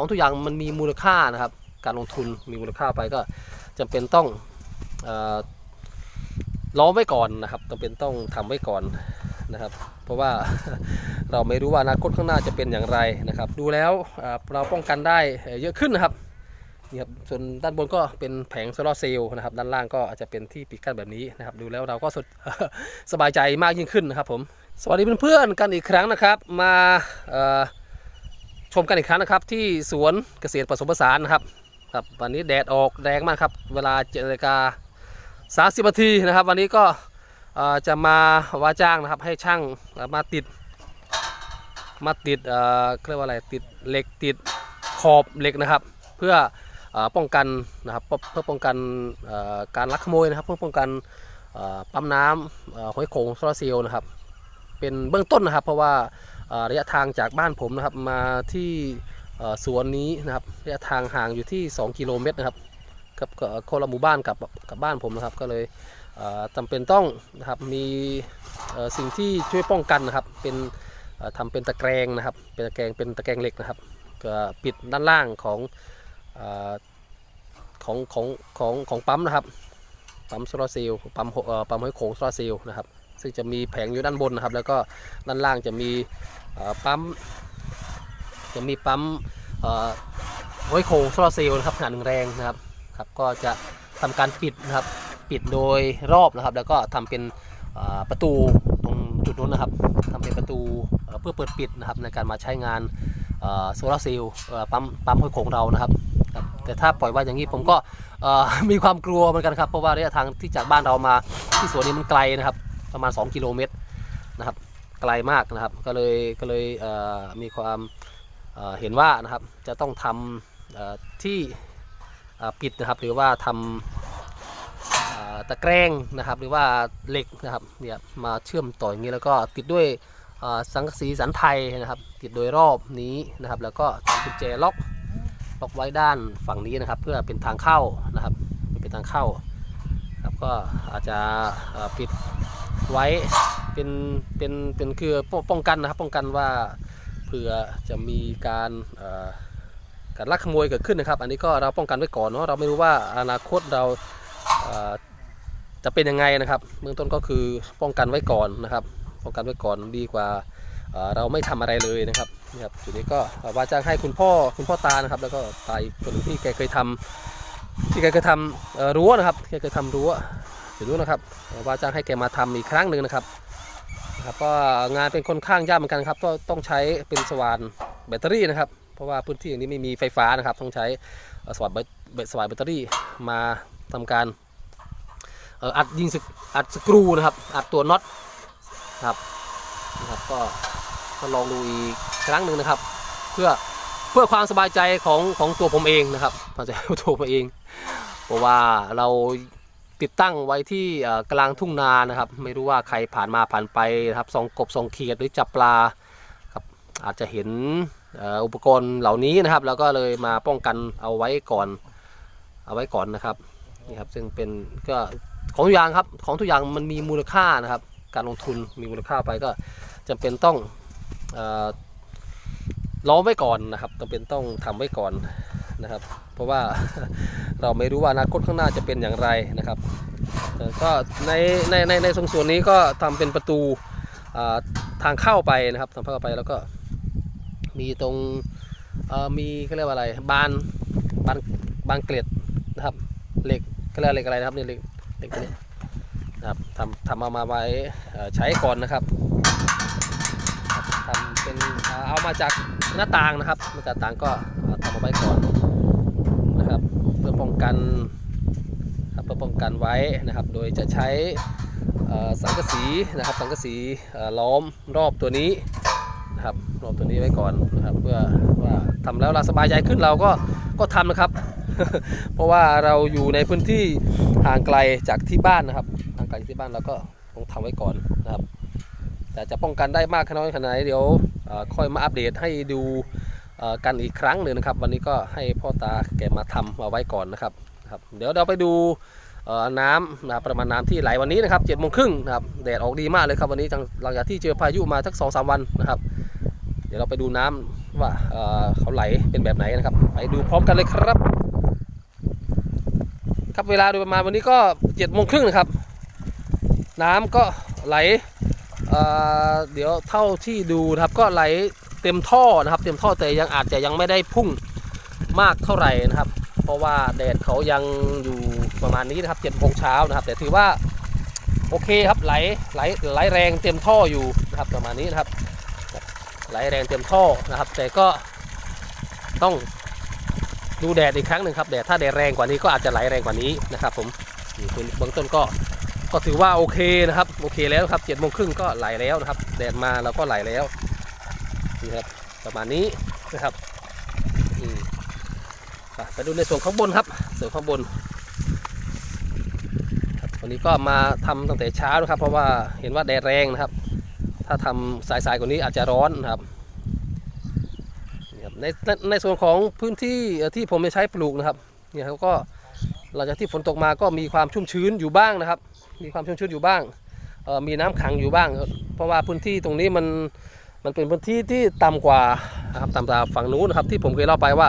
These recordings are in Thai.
ของทุกอย่างมันมีมูลค่านะครับ การลงทุนมีมูลค่าไปก็จำเป็นต้องออล้อมไว้ก่อนนะครับจำเป็นต้องทำไว้ก่อนนะครับ เพราะว่าเราไม่รู้ว่าอนาคตข้างหน้าจะเป็นอย่างไรนะครับ ดูแล้วเราป้องกันได้เยอะขึ้นนะครับนี่ครับส่วนด้านบนก็เป็นแผงโซลาร์เซลล์นะครับ ด้านล่างก็อาจจะเป็นที่ปิดกั้นแบบนี้นะครับ ดูแล้วเราก็สดสบายใจมากยิ่งขึ้นนะครับผม สวัสดีเพื่อนๆกันอีกครั้งนะครับ มา ชมกันอีกครั้งนะครับ ที่สวนเกษตรผสมผสานนะครับครับวันนี้แดดออกแรงมากครับ เวลาเจ็ดนาฬิกาสามสิบนาทีนะครับ วันนี้ก็จะมาว่าจ้างนะครับให้ช่างมาติด มาติดเอ่อเรียกว่าอะไรติดเหล็กติดขอบเหล็กนะครับ เพื่ออป้องกันนะครับเพื่อป้องกันการลักขโมยนะครับ เพื่อป้องกันปั๊มน้ำห้อยโขงโซลาร์เซลล์นะครับ เป็นเบื้องต้นนะครับ เพราะว่า ระยะทางจากบ้านผมนะครับมาที่สวนนี้นะครับระยะทางห่างอยู่ที่ 2 กิโลเมตรนะครับกับคนละหมู่บ้านกับกับบ้านผมนะครับ ก็เลยเอ่อจำเป็นต้องนะครับมีสิ่งที่ช่วยป้องกันนะครับ เป็นเอ่อทำเป็นตะแกรงนะครับ เป็นตะแกรงเป็นตะแกรงเหล็กนะครับก็ปิดด้านล่างของอของของของของปั๊มนะครับปั๊มโซลาร์เซลล์ปั๊มปั๊มห้อยโขงโซลาร์เซลล์นะครับ ซึ่งจะมีแผงอยู่ด้านบนนะครับ แล้วก็ด้านล่างจะมีปั๊ม จะมีปั๊มห้อยโขงโซลาร์เซลล์นะครับขนาดหนึ่งแรงนะครับครับ ก็จะทำการปิดนะครับปิดโดยรอบนะครับ แล้วก็ทำเป็นประตูตรงจุดนู้นนะครับทำเป็นประตูเพื่อเปิดปิดนะครับในการมาใช้งานโซลาร์เซลล์ปั๊มปั๊มห้อยโขงเรานะครับแต่ถ้าปล่อยไว้อย่างนี้ผมก็มีความกลัวเหมือนกันครับ เพราะว่าระยะทางที่จากบ้านเรามาที่สวนนี้มันไกลนะครับ ประมาณ 2 กิโลเมตรนะครับไกลมากนะครับก็เลยก็เลยเมีความเเห็นว่านะครับจะต้องทำที่ปิดนะครับหรือว่าทำอ่าตะแกรงนะครับหรือว่าเหล็กนะครับเนี่ยมาเชื่อมต่ออย่างนี้แล้วก็ติดด้วยสังกะสีสันไทยนะครับ ติดโดยรอบนี้นะครับ แล้วก็ทำกุญแจล็อกล็อกไว้ด้านฝั่งนี้นะครับ เพื่อเป็นทางเข้านะครับเป็นทางเข้าครับก็อาจจะปิด ไว้เป็นเป็นเป็นคือป้องกันนะครับป้องกันว่าเผื่อจะมีการการลักขโมยเกิดขึ้นนะครับ อันนี้ก็เราป้องกันไว้ก่อนเนาะเราไม่รู้ว่าอนาคตเราจะเป็นยังไงนะครับเบื้องต้นก็คือป้องกันไว้ก่อนนะครับ ป้องกันไว้ก่อนดีกว่าเราไม่ทำอะไรเลยนะครับนี่ครับจุดนี้ก็ว่าจ้างให้คุณพ่อคุณพ่อตานะครับ แล้วก็ตายคนหนึ่งที่แกเคยทำที่แกเคยทำรั้วนะครับแกเคยทำรั้ว จุดนู้นนะครับว่าจ้างให้แกมาทำอีกครั้งหนึ่งนะครับนะครับก็งานเป็นค่อนข้างยากเหมือนกันครับก็ต้องใช้เป็นสว่านแบตเตอรี่นะครับ เพราะว่าพื้นที่อย่างนี้ไม่มีไฟฟ้านะครับ ต้องใช้สว่านแบตสว่านแบตเตอรี่มาทำการอัดยิงสกอัดสกรูนะครับ อัดตัวน็อตนะครับนะครับก็ก็ลองดูอีกครั้งหนึ่งนะครับ เพื่อเพื่อความสบายใจของของตัวผมเองนะครับสบายใจของตัวผมเอง เพราะว่าเรา ติดตั้งไว้ที่กลางทุ่งนานะครับ ไม่รู้ว่าใครผ่านมาผ่านไปครับส่องกบส่องเขียดหรือจับปลาครับอาจจะเห็นอุปกรณ์เหล่านี้นะครับ แล้วก็เลยมาป้องกันเอาไว้ก่อนเอาไว้ก่อนนะครับนี่ครับซึ่งเป็นก็ของทุกอย่างครับของทุกอย่างมันมีมูลค่านะครับ การลงทุนมีมูลค่าไปก็จำเป็นต้องอล้อมไว้ก่อนนะครับจำเป็นต้องทำไว้ก่อน นะครับ เพราะว่าเราไม่รู้ว่าอนาคตข้างหน้าจะเป็นอย่างไรนะครับก็ในในในในส่วนนี้ก็ทำเป็นประตูทางเข้าไปนะครับทางเข้าไปแล้วก็มีตรงมีเขาเรียกว่าอะไรบานบานบานเกล็ดนะครับเหล็กเขาเรียกเหล็กอะไรนะครับนี่เหล็กเด็กนี้นะครับทำทำเอามาไว้ใช้ก่อนนะครับทำเป็นเอามาจากหน้าต่างนะครับมาจาต่างก็ทำเอาไว้ก่อน ป้องกันครับเพื่อป้องกันไว้นะครับ โดยจะใช้สังกะสีนะครับสังกะสีล้อมรอบตัวนี้นะครับรอบตัวนี้ไว้ก่อนนะครับเพื่อว่าทำแล้วเราสบายใจขึ้นเราก็ก็ทำนะครับ เพราะว่าเราอยู่ในพื้นที่ห่างไกลจากที่บ้านนะครับห่างไกลจากที่บ้านเราก็ต้องทำไว้ก่อนนะครับ แต่จะป้องกันได้มากขนาดขนาดไหนเดี๋ยวค่อยมาอัปเดตให้ดู กันอีกครั้งหนึ่งนะครับ วันนี้ก็ให้พ่อตาแกมาทำมาไว้ก่อนนะครับครับเดี๋ยวเราไปดูน้ำนะประมาณน้ำที่ไหลวันนี้นะครับเจ็ดโมงครึ่งนะครับแดดออกดีมากเลยครับวันนี้หลังจากที่เจอพายุมาสักสองสามวันนะครับ เดี๋ยวเราไปดูน้ำว่าเเขาไหลเป็นแบบไหนนะครับ ไปดูพร้อมกันเลยครับ ครับเวลาโดยประมาณวันนี้ก็เจ็ดโมงครึ่งนะครับ น้ำก็ไหลเเดี๋ยวเท่าที่ดูนะครับก็ไหล เต็มท่อนะครับ เต็มท่อแต่ยังอาจจะยังไม่ได้พุ่งมากเท่าไหร่นะครับ เพราะว่าแดดเขายังอยู่ประมาณนี้นะครับเจ็ดโมงเช้านะครับ แต่ถือว่าโอเคครับไหลไหลไหลแรงเต็มท่ออยู่นะครับประมาณนี้นะครับ ไหลแรงเต็มท่อนะครับ แต่ก็ต้องดูแดดอีกครั้งหนึ่งครับแดดถ้าแดดแรงกว่านี้ก็อาจจะไหลแรงกว่านี้นะครับ ผมคือเบื้องต้นก็ก็ถือว่าโอเคนะครับโอเคแล้วครับเจ็ดโมงครึ่งก็ไหลแล้วนะครับ แดดมาเราก็ไหลแล้ว ครับ ประมาณนี้นะครับไปดูในส่วนข้างบนครับ ส่วนข้างบนครับวันนี้ก็มาทำตั้งแต่เช้านะครับ เพราะว่าเห็นว่าแดดแรงนะครับ ถ้าทำสายๆกว่านี้อาจจะร้อนนะครับในในส่วนของพื้นที่ที่ผมจะใช้ปลูกนะครับเนี่ยเขาก็หลังจากที่ฝนตกมาก็มีความชุ่มชื้นอยู่บ้างนะครับ มีความชุ่มชื้นอยู่บ้างมีน้ำขังอยู่บ้าง เพราะว่าพื้นที่ตรงนี้มัน มันเป็นพื้นที่ที่ต่ำกว่านะครับต่ำกว่าฝั่งนู้นนะครับที่ผมเคยเล่าไปว่า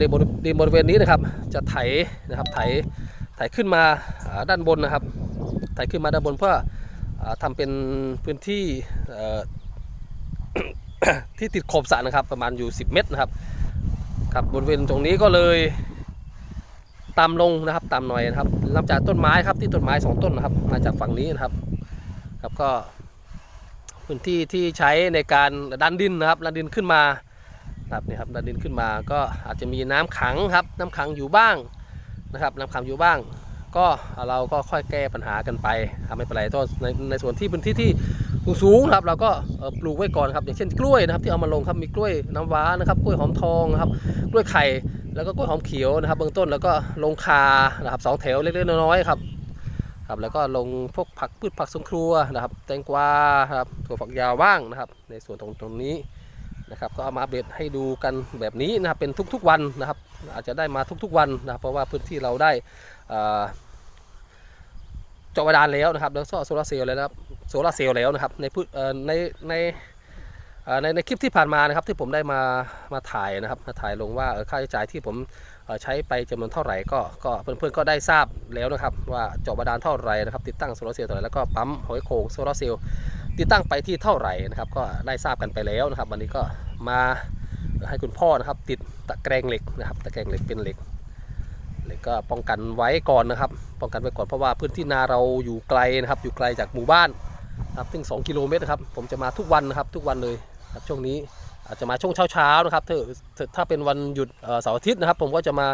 ดินบริเวณนี้นะครับ จะไถนะครับไถไถขึ้นมาด้านบนนะครับ ไถขึ้นมาด้านบนเพื่ออ่าทำเป็นพื้นที่ที่ติดขอบสระนะครับ ประมาณอยู่ 10 เมตรนะครับครับบริเวณตรงนี้ก็เลยต่ำลงนะครับต่ำหน่อยนะครับนับจากต้นไม้ครับที่ต้นไม้สองต้นนะครับมาจากฝั่งนี้นะครับ ครับก็ พื้นที่ที่ใช้ในการดันดินนะครับดันดินขึ้นมาครับนี่ครับดันดินขึ้นมาก็อาจจะมีน้ำขังครับ น้ำขังอยู่บ้างนะครับ น้ำขังอยู่บ้าง ก็เราก็ค่อยแก้ปัญหากันไปครับไม่เป็นไรก็ในในส่วนที่พื้นที่ที่สูงๆนะครับ เราก็ปลูกไว้ก่อนครับ อย่างเช่นกล้วยนะครับ ที่เอามาลงครับมีกล้วยน้ำว้านะครับ กล้วยหอมทองครับ กล้วยไข่แล้วก็กล้วยหอมเขียวนะครับ เบื้องต้นแล้วก็ลงคานะครับสองแถวเล็กๆน้อยๆครับ ครับแล้วก็ลงพวกผักพืชผักสวนครัวนะครับ แตงกวาครับถั่วฝักยาวบ้างนะครับ ในส่วนตรงตรงนี้นะครับก็เอามาอัปเดตให้ดูกันแบบนี้นะครับเป็นทุกๆวันนะครับ อาจจะได้มาทุกๆวันนะครับเพราะว่าพื้นที่เราได้เจาะบาดาลแล้วนะครับ แล้วก็โซลาร์เซลล์แล้วนะครับโซลาร์เซลล์แล้วนะครับในพืชในใน ในในคลิปที่ผ่านมานะครับที่ผมได้มามาถ่ายนะครับมาถ่ายลงว่าค่าใช้จ่ายที่ผมใช้ไปจำนวนเท่าไหร่ก็ก็เพื่อนๆก็ได้ทราบแล้วนะครับ ว่าเจาะบาดาลเท่าไหร่นะครับ ติดตั้งโซลาร์เซลล์เท่าไหร่แล้วก็ปั๊มหอยโขงโซลาร์เซลล์ติดตั้งไปที่เท่าไหร่นะครับ ก็ได้ทราบกันไปแล้วนะครับ วันนี้ก็มาให้คุณพ่อนะครับ ติดตะแกรงเหล็กนะครับ ตะแกรงเหล็กเป็นเหล็กเหล็กก็ป้องกันไว้ก่อนนะครับ ป้องกันไว้ก่อนเพราะว่าพื้นที่นาเราอยู่ไกลนะครับ อยู่ไกลจากหมู่บ้านครับถึง 2 กิโลเมตรครับผมจะมาทุกวันนะครับทุกวันเลย ครับช่วงนี้อาจจะมาช่วงเช้าๆนะครับถ้าเป็นวันหยุดเสาร์อาทิตย์นะครับ ผมก็จะมา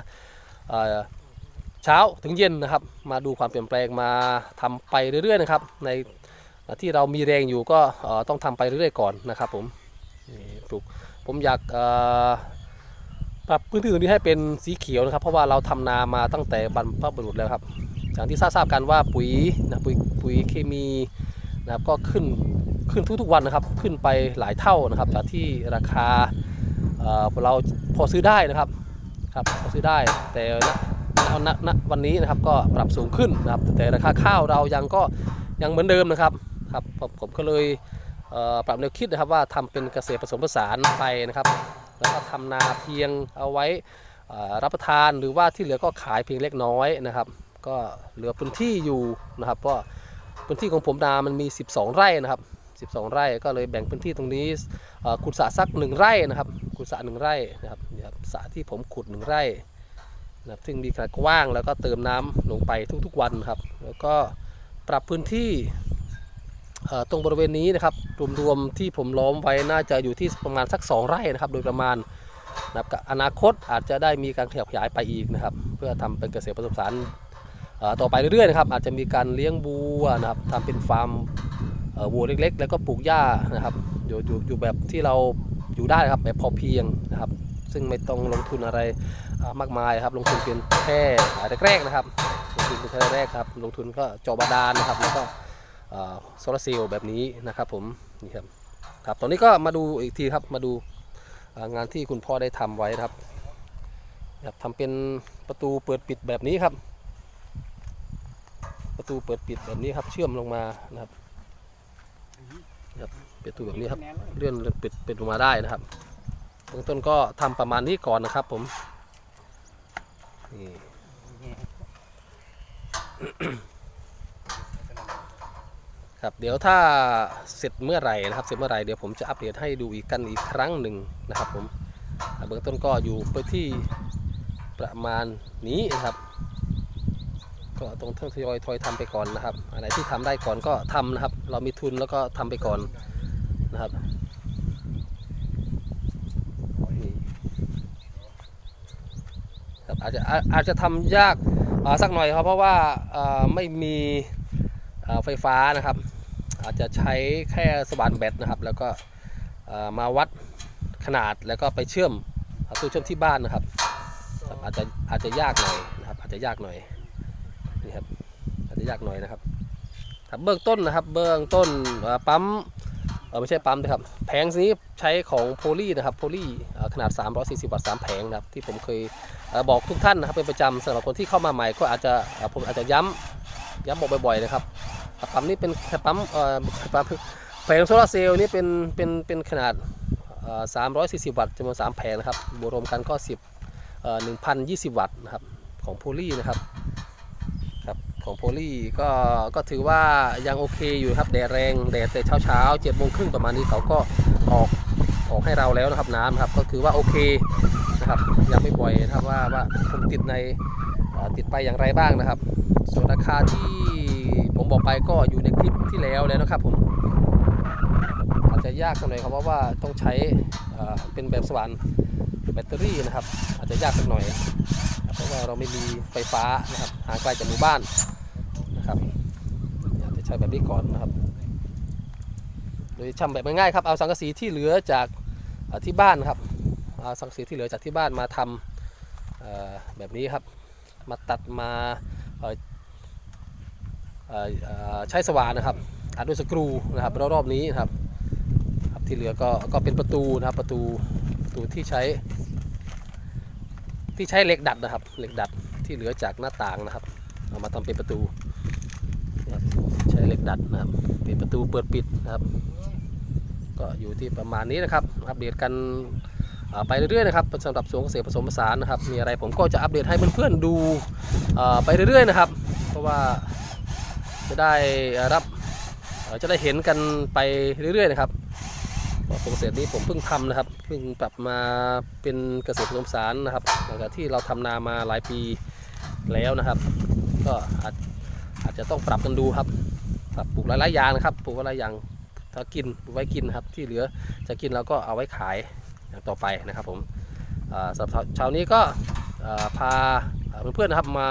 เช้าถึงเย็นนะครับ มาดูความเปลี่ยนแปลงมาทำไปเรื่อยๆนะครับ ในที่เรามีแรงอยู่ก็ต้องทำไปเรื่อยๆก่อนนะครับ ผมปลูกผมอยากปรับพื้นที่ตรงนี้ให้เป็นสีเขียวนะครับ เพราะว่าเราทำนามาตั้งแต่บรรพบุรุษแล้วครับอย่างที่ทราบๆกันว่าปุ๋ยนะปุ๋ยปุ๋ยเคมีนะครับก็ขึ้น ขึ้นทุกๆวันนะครับ ขึ้นไปหลายเท่านะครับ จากที่ราคาเราพอซื้อได้นะครับครับพอซื้อได้แต่ณณวันนี้นะครับก็ปรับสูงขึ้นนะครับ แต่ราคาข้าวเรายังก็ยังเหมือนเดิมนะครับครับผมผมก็เลยเปรับแนวคิดนะครับว่าทำเป็นเกษตรผสมผสานไปนะครับ แล้วก็ทำนาเพียงเอาไว้รับประทานหรือว่าที่เหลือก็ขายเพียงเล็กน้อยนะครับ ก็เหลือพื้นที่อยู่นะครับเพราะพื้นที่ของผมนามันมี 12 ไร่นะครับ 12 ไร่ก็เลยแบ่งพื้นที่ตรงนี้ขุดสระสักหนึ่งไร่นะครับขุดสระหนึ่งไร่นะครับเนี่ยสระที่ผมขุดหนึ่งไร่นะครับซึ่งมีขนาดกว้างแล้วก็เติมน้ำลงไปทุกๆวันครับ แล้วก็ปรับพื้นที่ตรงบริเวณนี้นะครับรวมๆที่ผมล้อมไว้น่าจะอยู่ที่ประมาณสัก 2 ไร่นะครับ โดยประมาณนะครับอนาคตอาจจะได้มีการขยับขยายไปอีกนะครับ เพื่อทำเป็นเกษตรผสมผสานต่อไปเรื่อยๆนะครับอาจจะมีการเลี้ยงบัวนะครับทำเป็นฟาร์ม วัวเล็กๆ แล้วก็ปลูกหญ้านะครับอยู่อยู่อยู่แบบที่เราอยู่ได้ครับแบบพอเพียงนะครับ ซึ่งไม่ต้องลงทุนอะไรมากมายครับ ลงทุนเพียงแค่แรกๆนะครับลงทุนเป็นแค่แรกครับ ลงทุนก็จาะบาดาลนะครับแล้วก็โซลาร์เซลล์แบบนี้นะครับผมนี่ครับครับตอนนี้ก็มาดูอีกทีครับมาดูงานที่คุณพ่อได้ทำไว้ครับครับทำเป็นประตูเปิดปิดแบบนี้ครับ ประตูเปิดปิดแบบนี้ครับ เชื่อมลงมานะครับ ครับประตูแบบนี้ครับเลื่อนเปิดปิดลงมาได้นะครับบื้องต้นก็ทำประมาณนี้ก่อนนะครับ ผมนี่ครับเดี๋ยวถ้าเสร็จเมื่อไหร่นะครับ เสร็จเมื่อไหร่เดี๋ยวผมจะอัปเดตให้ดูอีกกันอีกครั้งหนึ่งนะครับ ผมเบื้องต้นก็อยู่ไปที่ประมาณนี้นะครับ ก็ต้องทยอยทอยทำไปก่อนนะครับอะไรที่ทำได้ก่อนก็ทำนะครับ เรามีทุนแล้วก็ทำไปก่อนนะครับครับอาจจะอาจจะทำยากสักหน่อยครับเพราะว่าไม่มีไฟฟ้านะครับ อาจจะใช้แค่สว่านแบตนะครับ แล้วก็มาวัดขนาดแล้วก็ไปเชื่อมตู้เชื่อมที่บ้านนะครับ อาจจะอาจจะยากหน่อยนะครับ อาจจะยากหน่อย อาจจะยากหน่อยนะครับครับเบื้องต้นนะครับ เบื้องต้นปั๊มไม่ใช่ปั๊มนะครับ แผงนี้ใช้ของโพลีนะครับโพลีขนาด 340 วัตต์3แผงนะครับที่ผมเคยบอกทุกท่านนะครับเป็นประจำสำหรับคนที่เข้ามาใหม่ก็อาจจะผมอาจจะย้ำย้ำบอกบ่อยๆนะครับปั๊มนี้เป็นปั๊มปั๊มแผงโซลาเซลล์นี่เป็นเป็นเป็นขนาด 340 วัตต์จำนวน3แผงนะครับบวกรวมกันก็ 10 1,020 วัตต์นะครับของโพลีนะครับ ของโพลีก็ก็ถือว่ายังโอเคอยู่ครับแดดแรงแดดแต่เช้าเช้าเจ็ดโมงครึ่งประมาณนี้เขาก็ออกออกให้เราแล้วนะครับน้ำครับก็คือว่าโอเคนะครับยังไม่บ่อยนะครับว่าว่าผมติดในติดไปอย่างไรบ้างนะครับ ส่วนราคาที่ผมบอกไปก็อยู่ในคลิปที่แล้วแล้วนะครับผมอาจจะยากสักหน่อยครับเพราะว่าต้องใช้เอ่อเป็นแบบสว่านแบตเตอรี่นะครับ อาจจะยากสักหน่อย เพราะว่าเราไม่มีไฟฟ้านะครับห่างไกลจากหมู่บ้านนะครับอาจจะใช้แบบนี้ก่อนนะครับ โดยทำแบบง่ายๆครับเอาสังกะสีที่เหลือจากที่บ้านครับเอาสังกะสีที่เหลือจากที่บ้านมาทำเอ่อแบบนี้ครับ มาตัดมาใช้สว่านนะครับอัดด้วยสกรูนะครับรอบๆนี้นะครับครับที่เหลือก็ก็เป็นประตูนะครับประตูประตูที่ใช้ ที่ใช้เหล็กดัดนะครับเหล็กดัดที่เหลือจากหน้าต่างนะครับ เอามาทำเป็นประตูใช้เหล็กดัดนะครับเป็นประตูเปิดปิดนะครับ ก็อยู่ที่ประมาณนี้นะครับ อัปเดตกันไปเรื่อยๆนะครับสำหรับสวนเกษตรผสมผสานนะครับ มีอะไรผมก็จะอัปเดตให้เพื่อนๆดูไปเรื่อยๆนะครับ เพราะว่าจะได้รับจะได้เห็นกันไปเรื่อยๆนะครับสวนเกษตรนี้ผมเพิ่งทำนะครับ เพิ่งปรับมาเป็นเกษตรผสมสานนะครับหลังจากที่เราทำนามาหลายปีแล้วนะครับ ก็อาจอาจจะต้องปรับกันดูครับปรับปลูกหลายๆอย่างนะครับปลูกหลายอย่างถ้ากินไว้กินครับที่เหลือจะกินเราก็เอาไว้ขายอย่างต่อไปนะครับผมอ่าสำหรับเช้านี้ก็พาอ่าเพื่อนๆนะครับมา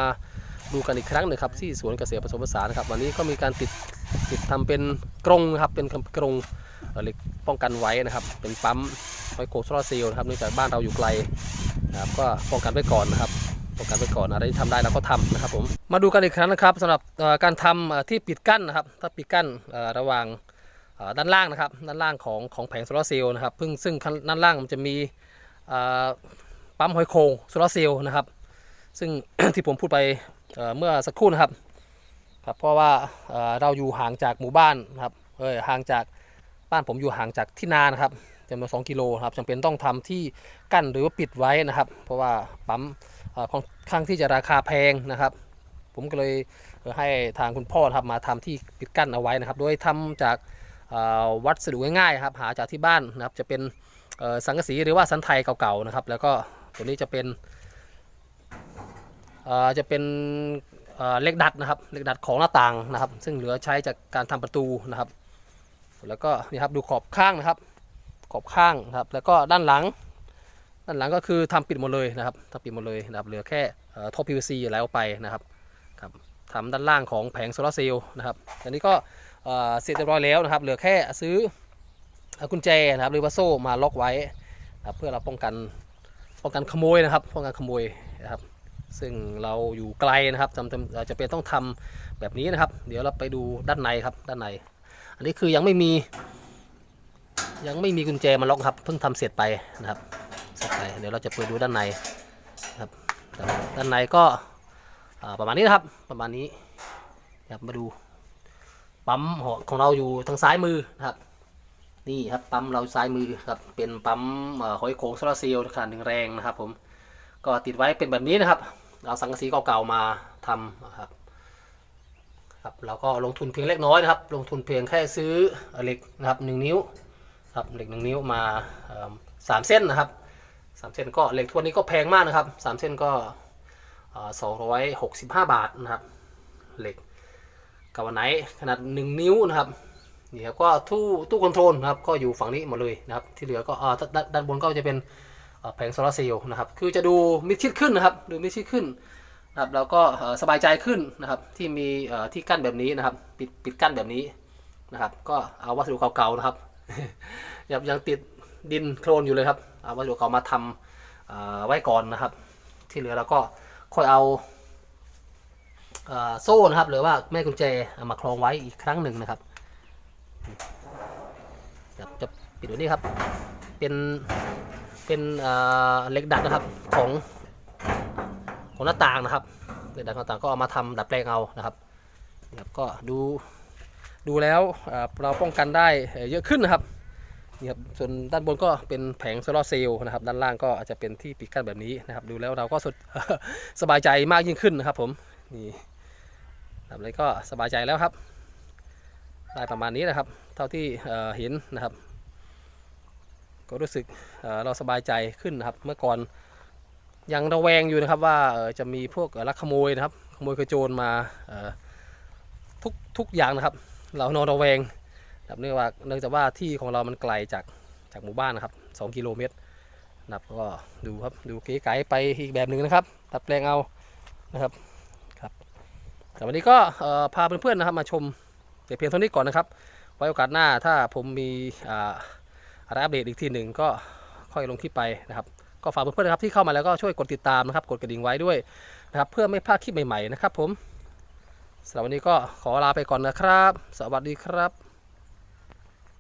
ดูกันอีกครั้งหนึ่งครับที่สวนเกษตรผสมผสานนะครับวันนี้ก็มีการติดติดทำเป็นกรงนะครับเป็นกรงอ่อเหล็กป้องกันไว้นะครับ เป็นปั๊ม ไมโครโซลาร์เซลล์นะครับเนื่องจากบ้านเราอยู่ไกลนะครับก็ป้องกันไว้ก่อนนะครับป้องกันไว้ก่อนอะไรที่ทำได้เราก็ทำนะครับผมมาดูกันอีกครั้งนะครับสำหรับการทำที่ปิดกั้นนะครับ ถ้าปิดกั้นระหว่างด้านล่างนะครับด้านล่างของของแผงโซลาร์เซลล์นะครับซึ่งซึ่งด้านล่างมันจะมีปั๊มหอยโคงโซลาร์เซลล์นะครับ ซึ่งที่ผมพูดไปเมื่อสักครู่นะครับครับเพราะว่าเอ่อเราอยู่ห่างจากหมู่บ้านนะครับเออห่างจากบ้านผมอยู่ห่างจากที่นานะครับ จำนวน2กิโลครับจำเป็นต้องทำที่กั้นหรือว่าปิดไว้นะครับ เพราะว่าปั๊มค่อนข้างที่จะราคาแพงนะครับ ผมก็เลยให้ทางคุณพ่อครับมาทำที่ปิดกั้นเอาไว้นะครับ โดยทำจากวัสดุง่ายๆครับหาจากที่บ้านนะครับจะเป็นสังกะสีหรือว่าสันไทยเก่าๆนะครับ แล้วก็ตัวนี้จะเป็นจะเป็นเหล็กดัดนะครับเหล็กดัดของหน้าต่างนะครับ ซึ่งเหลือใช้จากการทำประตูนะครับ แล้วก็นี่ครับดูขอบข้างนะครับ ขอบข้างนะครับ แล้วก็ด้านหลัง ด้านหลังก็คือทำปิดหมดเลยนะครับทำปิดหมดเลยนะครับ เหลือแค่เอ่อท่อ PVC แล้วไปนะครับครับทำด้านล่างของแผงโซลาร์เซลล์นะครับอันนี้ก็เสร็จเรียบร้อยแล้วนะครับ เหลือแค่ซื้อกุญแจนะครับ หรือว่าโซ่มาล็อกไว้นะครับเพื่อเราป้องกันป้องกันขโมยนะครับ ป้องกันขโมยนะครับ ซึ่งเราอยู่ไกลนะครับจำจำจะเป็นต้องทำแบบนี้นะครับ เดี๋ยวเราไปดูด้านในครับด้านใน อันนี้คือยังไม่มี ยังไม่มีกุญแจมาล็อกครับ เพิ่งทำเสร็จไปนะครับเสร็จไปเดี๋ยวเราจะเปิดดูด้านในนะครับด้านในก็ประมาณนี้นะครับ ประมาณนี้นะครับมาดูปั๊มของเราอยู่ทางซ้ายมือนะครับ นี่ครับปั๊มเราซ้ายมือครับเป็นปั๊มหอยโขงโซลาร์เซลล์ขนาดหนึ่งแรงนะครับ ผมก็ติดไว้เป็นแบบนี้นะครับเอาสังกะสีเก่าๆมาทำนะครับครับเราก็ลงทุนเพียงเล็กน้อยนะครับ ลงทุนเพียงแค่ซื้อเหล็กนะครับหนึ่งนิ้ว ครับเหล็กหนึ่งนิ้วมาสามเส้นนะครับสามเส้นก็เหล็กทวนนี้ก็แพงมากนะครับสามเส้นก็สองร้อยหกสิบห้าบาทนะครับเหล็กกับวันไหนขนาดหนึ่งนิ้วนะครับนี่ครับก็ตู้ตู้คอนโทรลนะครับก็อยู่ฝั่งนี้หมดเลยนะครับที่เหลือก็อ่าด้านด้านบนก็จะเป็นแผงโซลาร์เซลล์นะครับคือจะดูมิดชิดขึ้นนะครับดูมิดชิดขึ้นนะครับแล้วก็สบายใจขึ้นนะครับที่มีที่กั้นแบบนี้นะครับปิดปิดกั้นแบบนี้นะครับก็เอาวัสดุเก่าๆนะครับ ยังยังติดดินโคลนอยู่เลยครับเอาวัสดุเก่ามาทำไว้ก่อนนะครับ ที่เหลือเราก็ค่อยเอาโซ่นะครับ หรือว่าแม่กุญแจเอามาคล้องไว้อีกครั้งหนึ่งนะครับจะจะปิดไว้นี่ครับ เป็นเป็นเหล็กดัดนะครับของของหน้าต่างนะครับเหล็กดัดหน้าต่างก็เอามาทำดัดแปลงเอานะครับนะครับก็ดู ดูแล้วเราป้องกันได้เยอะขึ้นนะครับนี่ครับส่วนด้านบนก็เป็นแผงโซลาร์เซลล์นะครับด้านล่างก็อาจจะเป็นที่ปิดกั้นแบบนี้นะครับดูแล้วเราก็สดสบายใจมากยิ่งขึ้นนะครับผมนี่ทำอะไรก็สบายใจแล้วครับ ได้ประมาณนี้นะครับ เท่าที่เห็นนะครับ ก็รู้สึกเเราสบายใจขึ้นนะครับ เมื่อก่อนยังระแวงอยู่นะครับว่าจะมีพวกลักขโมยนะครับขโมยขโจรมาทุกทุกอย่างนะครับ เรานอนระแวงนะครับเนื่องว่าเนื่องจากว่าที่ของเรามันไกลจากจากหมู่บ้านนะครับ 2 กิโลเมตรนะครับก็ดูครับดูเก๋ไก๋ไปอีกแบบหนึ่งนะครับตัดแปลงเอานะครับครับแต่วันนี้ก็เอ่อพาเพื่อนๆนะครับมาชมแต่เพียงเท่านี้ก่อนนะครับ ไว้โอกาสหน้าถ้าผมมีอ่าอะไรอัปเดตอีกทีหนึ่งก็ค่อยลงคลิปไปนะครับ ก็ฝากเพื่อนๆนะครับที่เข้ามาแล้วก็ช่วยกดติดตามนะครับ กดกระดิ่งไว้ด้วยนะครับ เพื่อไม่พลาดคลิปใหม่ๆนะครับผม สำหรับวันนี้ก็ขอลาไปก่อนนะครับ สวัสดีครับ